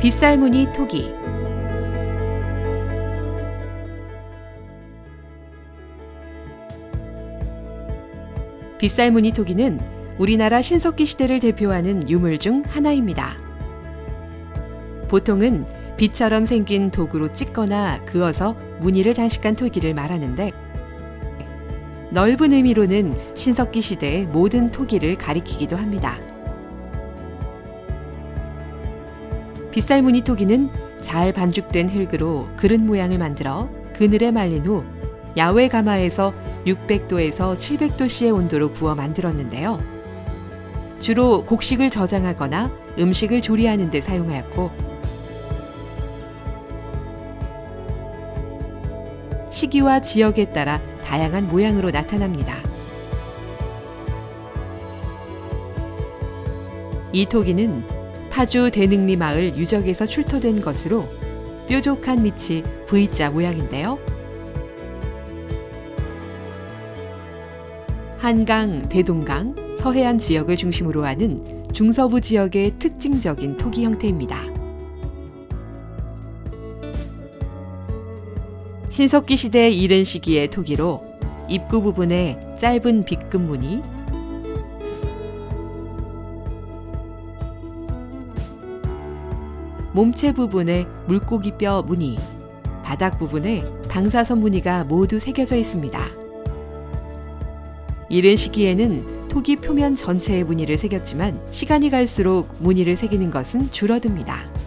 빗살무늬 토기 빗살무늬 토기는 우리나라 신석기 시대를 대표하는 유물 중 하나입니다. 보통은 빛처럼 생긴 도구로 찍거나 그어서 무늬를 장식한 토기를 말하는데 넓은 의미로는 신석기 시대의 모든 토기를 가리키기도 합니다. 빗살 무늬 토기는 잘 반죽된 흙으로 그릇 모양을 만들어 그늘에 말린 후 야외 가마에서 600도에서 700도씨의 온도로 구워 만들었는데요. 주로 곡식을 저장하거나 음식을 조리하는 데 사용하였고 시기와 지역에 따라 다양한 모양으로 나타납니다. 이 토기는 파주 대능리 마을 유적에서 출토된 것으로 뾰족한 밑이 V자 모양인데요. 한강, 대동강, 서해안 지역을 중심으로 하는 중서부 지역의 특징적인 토기 형태입니다. 신석기 시대 이른 시기의 토기로 입구 부분에 짧은 빗금 무늬, 몸체 부분에 물고기 뼈 무늬, 바닥 부분에 방사선 무늬가 모두 새겨져 있습니다. 이른 시기에는 토기 표면 전체에 무늬를 새겼지만 시간이 갈수록 무늬를 새기는 것은 줄어듭니다.